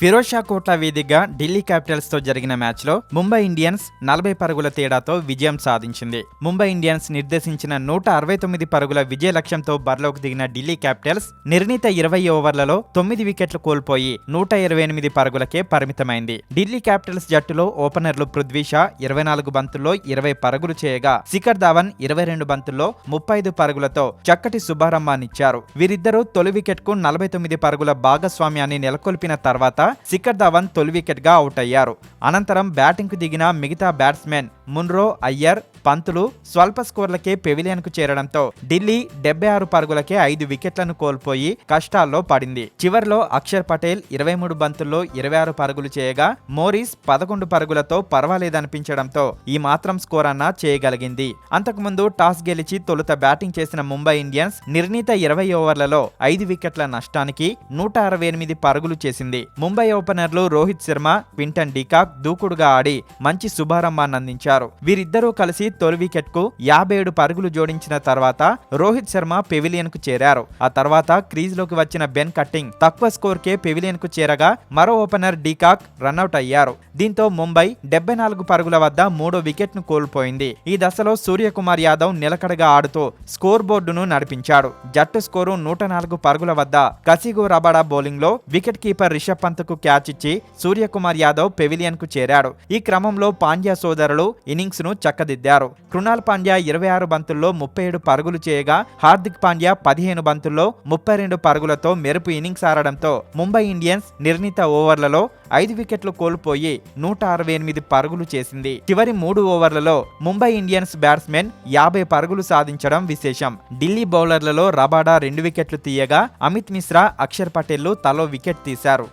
ఫిరోజ్ షా కోట్లా వేదికగా ఢిల్లీ క్యాపిటల్స్తో జరిగిన మ్యాచ్లో ముంబై ఇండియన్స్ నలభై పరుగుల తేడాతో విజయం సాధించింది. ముంబై ఇండియన్స్ నిర్దేశించిన నూట అరవై తొమ్మిది పరుగుల విజయ లక్ష్యంతో బరిలోకి దిగిన ఢిల్లీ క్యాపిటల్స్ నిర్ణీత ఇరవై ఓవర్లలో తొమ్మిది వికెట్లు కోల్పోయి నూట ఇరవై ఎనిమిది పరుగులకే పరిమితమైంది. ఢిల్లీ క్యాపిటల్స్ జట్టులో ఓపెనర్లు పృథ్వీ షా ఇరవై నాలుగు బంతుల్లో ఇరవై పరుగులు చేయగా శిఖర్ ధావన్ ఇరవై రెండు బంతుల్లో ముప్పై ఐదు పరుగులతో చక్కటి శుభారంభాన్నిచ్చారు. వీరిద్దరూ తొలి వికెట్కు నలభై తొమ్మిది పరుగుల భాగస్వామ్యాన్ని నెలకొల్పిన తర్వాత శిఖర్ ధవన్ తొలి వికెట్గా అవుట్ అయ్యారు అనంతరం బ్యాటింగ్కు దిగిన మిగతా బ్యాట్స్మెన్ మున్రో అయ్యర్ పంతులు స్వల్ప స్కోర్లకే పెవిలియన్కు చేరడంతో ఢిల్లీ డెబ్బై ఆరు పరుగులకే ఐదు వికెట్లను కోల్పోయి కష్టాల్లో పడింది. చివరిలో అక్షర్ పటేల్ ఇరవై మూడు బంతుల్లో ఇరవై ఆరు పరుగులు చేయగా మోరిస్ పదకొండు పరుగులతో పర్వాలేదనిపించడంతో ఈ మాత్రం స్కోర్ అన్నా చేయగలిగింది. అంతకుముందు టాస్ గెలిచి తొలుత బ్యాటింగ్ చేసిన ముంబై ఇండియన్స్ నిర్ణీత ఇరవై ఓవర్లలో ఐదు వికెట్ల నష్టానికి నూట అరవై ఎనిమిది పరుగులు చేసింది. ముంబై ముంబై ఓపెనర్లు రోహిత్ శర్మ క్వింటన్ డికాక్ దూకుడుగా ఆడి మంచి శుభారంభాన్ని అందించారు వీరిద్దరూ కలిసి తొలి వికెట్కు యాభై ఏడు పరుగులు జోడించిన తర్వాత రోహిత్ శర్మ పెవిలియన్కు చేరారు. ఆ తర్వాత క్రీజ్లోకి వచ్చిన బెన్ కట్టింగ్ తక్కువ స్కోర్ కే పెవిలియన్కు చేరగా మరో ఓపెనర్ డీకాక్ రన్అట్ అయ్యారు. దీంతో ముంబై డెబ్బై నాలుగు పరుగుల వద్ద మూడో వికెట్ను కోల్పోయింది. ఈ దశలో సూర్యకుమార్ యాదవ్ నిలకడగా ఆడుతూ స్కోర్ బోర్డును నడిపించాడు. జట్టు స్కోరు నూట నాలుగు పరుగుల వద్ద కసిగో రబాడా బౌలింగ్లో వికెట్ కీపర్ రిషబ్ పంత్ కు క్యాచ్ ఇచ్చి సూర్యకుమార్ యాదవ్ పెవిలియన్కు చేరాడు. ఈ క్రమంలో పాండ్యా సోదరులు ఇన్నింగ్స్ను చక్కదిద్దారు. కృణాల్ పాండ్యా ఇరవై ఆరు బంతుల్లో ముప్పై ఏడు పరుగులు చేయగా హార్దిక్ పాండ్యా పదిహేను బంతుల్లో ముప్పై రెండు పరుగులతో మెరుపు ఇన్నింగ్స్ ఆడడంతో ముంబై ఇండియన్స్ నిర్ణీత ఓవర్లలో ఐదు వికెట్లు కోల్పోయి నూట అరవై ఎనిమిది పరుగులు చేసింది. చివరి మూడు ఓవర్లలో ముంబై ఇండియన్స్ బ్యాట్స్మెన్ యాభై పరుగులు సాధించడం విశేషం. ఢిల్లీ బౌలర్లలో రబాడా రెండు వికెట్లు తీయగా అమిత్ మిశ్రా అక్షర్ పటేల్ తలో వికెట్ తీశారు.